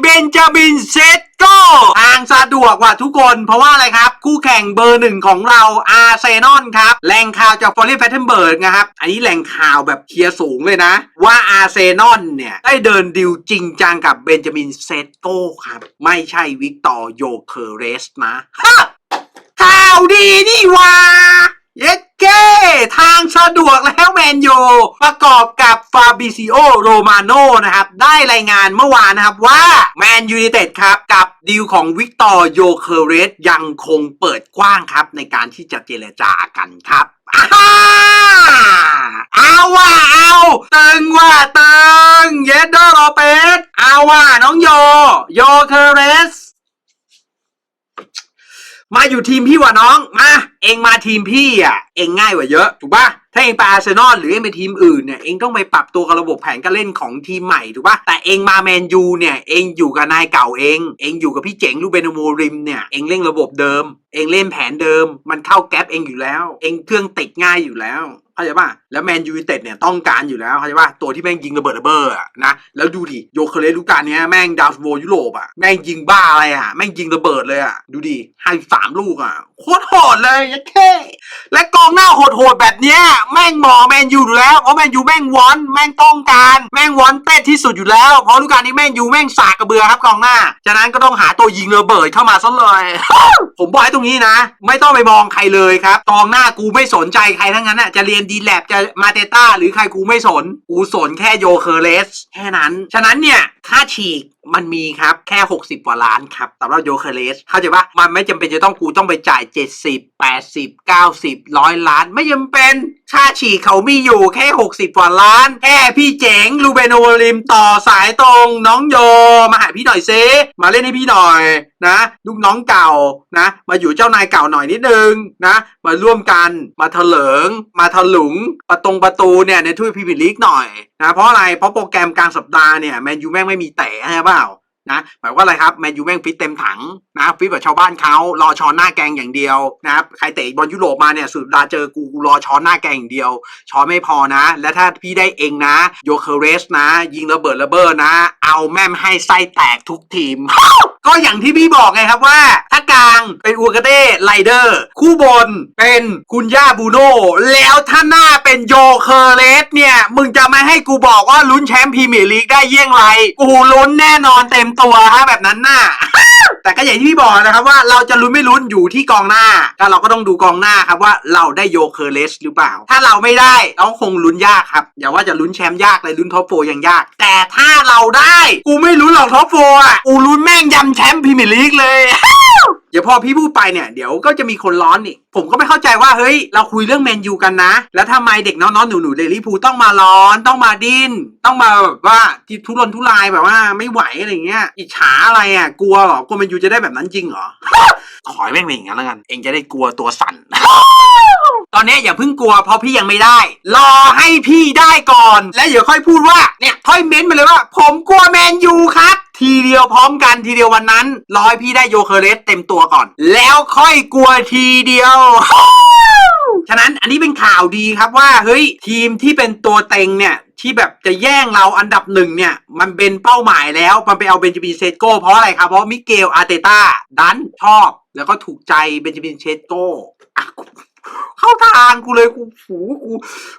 เบนจามินเซตโกทางสะดวกกว่าทุกคนเพราะว่าอะไรครับ คู่แข่งเบอร์หนึ่งของเราอาร์เซนอลครับแหล่งข่าวจากฟอร์เรนแฟตเทนเบิร์กนะครับ อันนี้แหล่งข่าวแบบเคลียร์สูงเลยนะ ว่าอาร์เซนอลเนี่ย ได้เดินดิวจริงจังกับเบนจามินเซตโกครับ ไม่ใช่วิกตอร์โยเคเรสนะฮะข่าวดีนี่ว่า เย็ดเก้ทางสะดวกแล้วแมนยูประกอบกับฟาบิซิโอโรมาโนนะครับ ได้รายงานเมื่อวานนะครับว่าแมนยู i นเต็ดครับ กับดีลของวิกตอร์โยเคเรสยังคงเปิดกว้างครับ ในการที่จะเจรจากันครับเอาว่าเอาตึงว่าตึงเยดเดอร์โรเปสเอาว่าน้องโยโยเคเรส มาอยู่ทีมพี่ว่ะน้อง มา เองมาทีมพี่อะ เองง่ายกว่าเยอะ ถูกปะถ้าเองไปอาร์เซนอลหรือเองไปทีมอื่นเนี่ยเองต้องไปปรับตัวกับระบบแผนการเล่นของทีมใหม่ถูกปะแต่เองมาแมนยูเนี่ยเองอยู่กับนายเก่าเอง เองอยู่กับพี่เจ๋งลูเบนโมริมเนี่ยเองเล่นระบบเดิมเองเล่นแผนเดิม มันเข้าแก๊ปเองอยู่แล้ว เองเครื่องติดง่ายอยู่แล้วเข้าใจป่ะแล้วแมนยูไนเต็ดเนี่ยต้องการอยู่แล้วเข้าใจป่ะตัวที่แม่งยิงระเบิดระเบ้ออะนะแล้วดูดิโยเคเลสลูกการเนี้ยแม่งดาวโวยุโรปอะแม่งยิงบ้าอะไรอะแม่งยิงระเบิดเลยอะดูดิให้สามลูกอะโคตรโหดเลยยัดเท่และกองหน้าโหดๆแบบเนี้ยแม่งหมอแมนยูอยู่แล้วเพราะแมนยูแม่งวอนแม่งต้องการแม่งวอนเป็ดที่สุดอยู่แล้วเพราะลูกการนี้แม่งยูแม่งสากกระเบือครับกองหน้า ฉะนั้นก็ต้องหาตัวยิงระเบิดเข้ามาซะเลย ผมบอกให้ตรงนี้นะ ไม่ต้องไปมองใครเลยครับกองหน้ากูไม่สนใจใครทั้งนั้นน่ะจะเรียนดีแลบจะมาเตต้าหรือใครกูไม่สน กูสนแค่โยเคอร์เลสแค่นั้น ฉะนั้นเนี่ยค่าฉีกมันมีครับแค่ 60 กว่าล้านครับสำหรับโยเคเลสเข้าใจปะมันไม่จำเป็นจะต้องกูต้องไปจ่าย 70 80 90ร้อยล้าน ไม่จำเป็นค่าฉีกเขามีอยู่แค่ 60 กว่าล้าน แค่พี่เจ๋งลูเบโนริมต่อสายตรงน้องโยมาหาพี่หน่อยเซมาเล่นให้พี่หน่อยนะลูกน้องเก่านะ มาอยู่เจ้านายเก่าหน่อยนิดนึงนะ มาร่วมกันมาเถลิง มาถลุงประตงประตูเนี่ยในถ้วยพรีเมียร์ลีกหน่อยนะเพราะอะไรเพราะโปรแกรมกลางสัปดาห์เนี่ยแมนยูแม่งไม่มีเตะใช่เปล่านะหมายว่าอะไรครับแมนยูแม่งฟิตเต็มถังนะฟิตแบบชาวบ้านเขารอช้อนหน้าแกงอย่างเดียวนะครับใครเตะบอลยุโรปมาเนี่ยสุดดาเจอกูกูรอช้อนหน้าแกงอย่างเดียว ช้อนไม่พอนะ และถ้าพี่ได้เองนะโยเคเรสนะ ยิงระเบิดระเบ้อนะ เอาแม่มให้ไส้แตกทุกทีมก็อย่างที่พี่บอกไงครับว่าถ้ากลางเป็นอูกาเต้ไลเดอร์ คู่บนเป็นคุณย่าบูโน่แล้วถ้าหน้าเป็นโยเคอร์เรสเนี่ย มึงจะไม่ให้กูบอกว่าลุ้นแชมป์พรีเมียร์ลีกได้เยี่ยงไร กูลุ้นแน่นอนเต็มตัวฮะแบบนั้นน่ะ แต่ก็อย่างที่พี่บอกนะครับว่าเราจะลุ้นไม่ลุ้นอยู่ที่กองหน้าก็เราก็ต้องดูกองหน้าครับว่าเราได้โยเคอร์เลสหรือเปล่า ถ้าเราไม่ได้เราคงลุ้นยากครับอย่าว่าจะลุ้นแชมป์ยากเลยลุ้นท็อปโฟยังยาก แต่ถ้าเราได้ กูไม่ลุ้นหรอกท็อปโฟอะกูลุ้นแม่งยำแชมป์พรีเมียร์ลีกเลย เดี๋ยวพอพี่พูดไปเนี่ยเดี๋ยวก็จะมีคนร้อนอีกผมก็ไม่เข้าใจว่าเฮ้ยเราคุยเรื่องแมนยูกันนะ แล้วทำไมเด็กน้องๆหนูๆเดลิพูต้องมาร้อนต้องมาดิ้นต้องมาแบบว่าทุรนทุรายแบบว่าไม่ไหวอะไรเงี้ยอิจฉาอะไรอะกลัวเหรอกลัวแมนยูจะได้แบบนั้นจริงเหรอขอให้แม่งเป็นอย่างนั้นแล้วกัน เองจะได้กลัวตัวสั่นตอนนี้อย่าเพิ่งกลัวเพราะพี่ยังไม่ได้ รอให้พี่ได้ก่อน แล้วเดี๋ยวค่อยพูดว่าเนี่ยค่อยเม้นมาเลยว่า ผมกลัวแมนยูครับ ทีเดียวพร้อมกันทีเดียววันนั้นรอให้พี่ได้โยเคเรสเต็มตัวก่อน แล้วค่อยกลัวทีเดียวฉะนั้นอันนี้เป็นข่าวดีครับว่าเฮ้ยทีมที่เป็นตัวเต็งเนี่ยที่แบบจะแย่งเราอันดับหนึ่งเนี่ย มันเป็นเป้าหมายแล้ว มันไปเอาเบนจามินเซโก้เพราะอะไรครับ เพราะมิเกลอาร์เตต้าดันชอบ แล้วก็ถูกใจเบนจามินเชโก้ เข้าทางกูเลยกูหูกู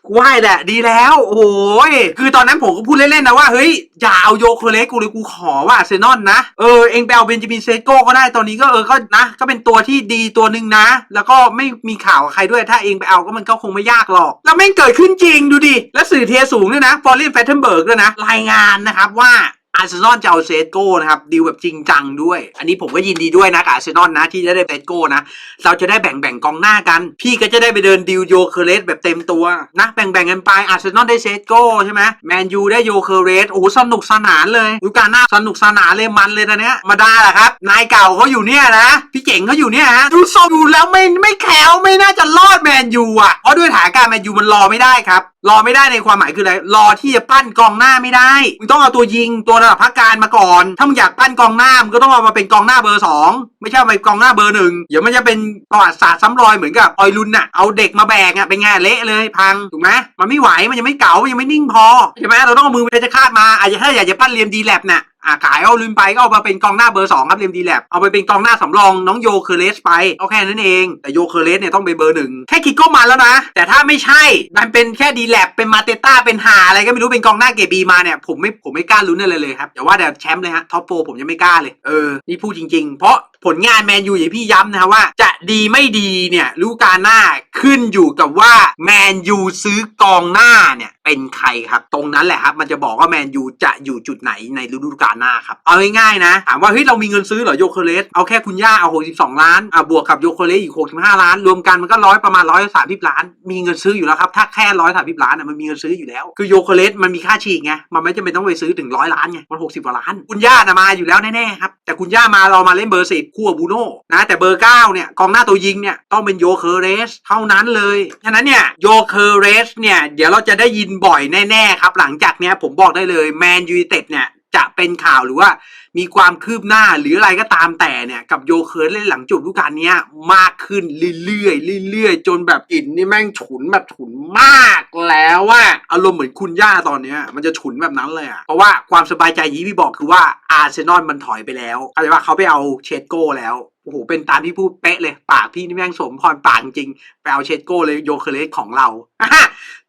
กูให้แหละ ดีแล้ว โอ้ยคือตอนนั้นผมก็พูดเล่นๆนะว่าเฮ้ยอย่าเอาโยเคเลสกูเลยกูขอว่าเซนอลนะเออเองไปเอาเบนจามินเซโก้ก็ได้ตอนนี้ก็เออก็นะ ก็เป็นตัวที่ดีตัวหนึ่งนะ แล้วก็ไม่มีข่าวกับใครด้วยถ้าเองไปเอาก็มันก็คงไม่ยากหรอก แล้วแม่งเกิดขึ้นจริงดูดิ และสื่อเทียสูงด้วยนะฟอร์เรนแฟตเทนเบิร์กด้วยนะรายงานนะครับว่า อาร์เซนอลจะเอาเซตโก้นะครับดีลแบบจริงจังด้วย อันนี้ผมก็ยินดีด้วยนะกับอาร์เซนอลนะที่จะได้เซตโก้นะ เราจะได้แบ่งแบ่งกองหน้ากัน พี่ก็จะได้ไปเดินดิวโยเคเรสแบบเต็มตัวนะแบ่งแบ่งกันไปอาร์เซนอลได้เซตโก้ใช่ไหมแมนยูได้โยเคเรสโอ้โหสนุกสนานเลยดูการหน้าสนุกสนานเลยมันเลยนะเนี้ยมาได้แหละครับ นายเก่าเขาอยู่เนี่ยนะ พี่เจ๋งเขาอยู่เนี่ยฮะดูทรงดูแล้วไม่ไม่แข็งไม่น่าจะรอดแมนยูอะเพราะด้วยฐานการแมนยูมันรอไม่ได้ครับ รอไม่ได้ในความหมายคืออะไร รอที่จะปั้นกองหน้าไม่ได้ มึงต้องเอาตัวยิงตัวระดับพักการมาก่อน ถ้ามึงอยากปั้นกองหน้ามึงก็ต้องเอามาเป็นกองหน้าเบอร์สองไม่ใช่ไปกองหน้าเบอร์หนึ่งเดี๋ยวมันจะเป็นประวัติศาสตร์ซ้ำรอยเหมือนกับออยลุนน่ะ เอาเด็กมาแบกอะเป็นไงเละเลยพังถูกไหมมันไม่ไหวมันยังไม่เก๋ามันยังไม่นิ่งพอใช่ไหมเราต้องเอามือไปจะคาดมาอาจจะถ้าอยากจะปั้นเรียนดีแลบน่ะ อ่าขายเอาลืมไปก็เอามาเป็นกองหน้าเบอร์สองครับเรมดีแลบเอาไปเป็นกองหน้าสำรองน้องโยเคอร์เลสไปเอาแค่นั้นเองแต่โยเคอร์เลสเนี่ยต้องไปเบอร์หนึ่งแค่คิดก็มาแล้วนะ แต่ถ้าไม่ใช่มันเป็นแค่ดีแลบเป็นมาเตต้าเป็นหาอะไรก็ไม่รู้เป็นกองหน้าเกบีมาเนี่ยผมไม่ผมไม่กล้าลุ้นอะไรเลยครับอย่าว่าแต่แชมป์เลยฮะท็อปโปรผมยังไม่กล้าเลยเออนี่พูดจริง ๆ เพราะผลงานแมนยูอย่างพี่ย้ำนะครับว่า จะดีไม่ดีเนี่ยฤดูกาหน้าขึ้นอยู่กับว่าแมนยูซื้อกองหน้าเนี่ยเป็นใครครับ ตรงนั้นแหละครับ มันจะบอกว่าแมนยูจะอยู่จุดไหนในฤดูกาลหน้าครับ เอาง่ายๆนะถามว่าเฮ้ยเรามีเงินซื้อเหรอโยเคเลสเอาแค่คุณย่าเอา 62 ล้านอะบวกกับโยเคเลสอีก 65 ล้าน รวมกันมันก็ร้อยประมาณ130ล้าน มีเงินซื้ออยู่แล้วครับ ถ้าแค่130ล้านอะมันมีเงินซื้ออยู่แล้ว คือโยเคเลสมันมีค่าฉีกไงมันไม่จำเป็นต้องไปซื้อถึงร้อยล้านไงมัน60กว่าล้าน คุณย่านะมาอยู่แล้วแน่ๆครับแต่คุณย่ามาเรามาเล่นเบอร์สิบคู่กับบูโน่นะแต่เบอร์เก้าเนี่ยกองหน้าตัวยิงเนี่ยต้องเป็นโยเคเรสเท่านั้นเลยฉะนั้นเนี่ยโยเคเรสเนี่ยเดี๋ยวเราจะได้ยินบ่อยแน่ๆครับหลังจากเนี้ยผมบอกได้เลยแมนยู i เต็ดเนี่ย จะเป็นข่าวหรือว่ามีความคืบหน้าหรืออะไรก็ตามแต่เนี่ยกับโยเคิร์เล่นหลังจบลูการนี้มากขึ้นเรื่อยๆเรื่อยๆจนแบบอินนี่แม่งฉุนแบบฉุนมากแล้วว่าอารมณ์เหมือนคุณย่าตอนเนี้ยมันจะฉุนแบบนั้นเลยอะเพราะว่าความสบายใจที่พี่บอกคือว่าอาร์เซนอลมันถอยไปแล้วอะไรว่าเขาไปเอาเชดโก้แล้ว โอ้โหเป็นตามที่พูดเป๊ะเลยปากพี่นี่แม่งสมพรปากจริงไปเอาเชดโก้เลยโยเคเลสของเรา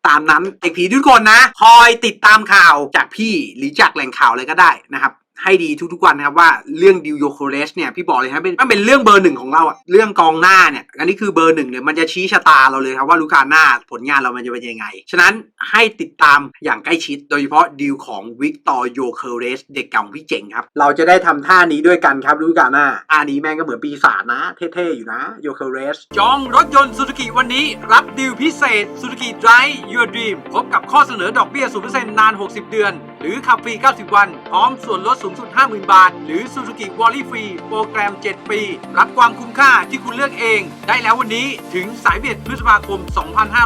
ตามนั้นเอกผีทุกคนนะ คอยติดตามข่าวจากพี่หรือจากแหล่งข่าวอะไรก็ได้นะครับ ให้ดีทุกๆวันนะครับว่าเรื่องดิวโยโคเรสเนี่ยพี่บอกเลยครับเป็นมันเป็นเรื่องเบอร์หนึ่งของเราอะเรื่องกองหน้าเนี่ยอันนี้คือเบอร์หนึ่งเลยมันจะชี้ชะตาเราเลยครับว่าลูกาหน้าผลงานเรามันจะเป็นยังไง ฉะนั้นให้ติดตามอย่างใกล้ชิด โดยเฉพาะดิวของวิกตอร์โยโคเรสเด็กเก่าพี่เจ๋งครับ เราจะได้ทำท่านี้ด้วยกันครับฤดูกาหน้าท่านี้แม่งก็เหมือนปีศาจนะ เท่ๆอยู่นะโยโคเรสจองรถยนต์ซูซูกิวันนี้รับดิวพิเศษ Suzuki Drive Your Dream พบกับข้อเสนอดอกเบี้ย0%นาน 60 เดือน หรือขับฟรี 90 วัน พร้อมส่วนลดสูงสุด 50,000 บาท หรือ Suzuki w a l l y Free โปรแกรม 7 ปี รับความคุ้มค่าที่คุณเลือกเอง ได้แล้ววันนี้ถึงสายเบียดพฤษภาคม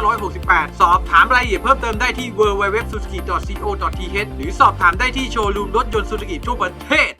2568 สอบถามรายละเอียดเพิ่มเติมได้ที่ www.suzuki.co.th หรือสอบถามได้ที่โชว์รูมรถยนต์ Suzuki ทั่วประเทศ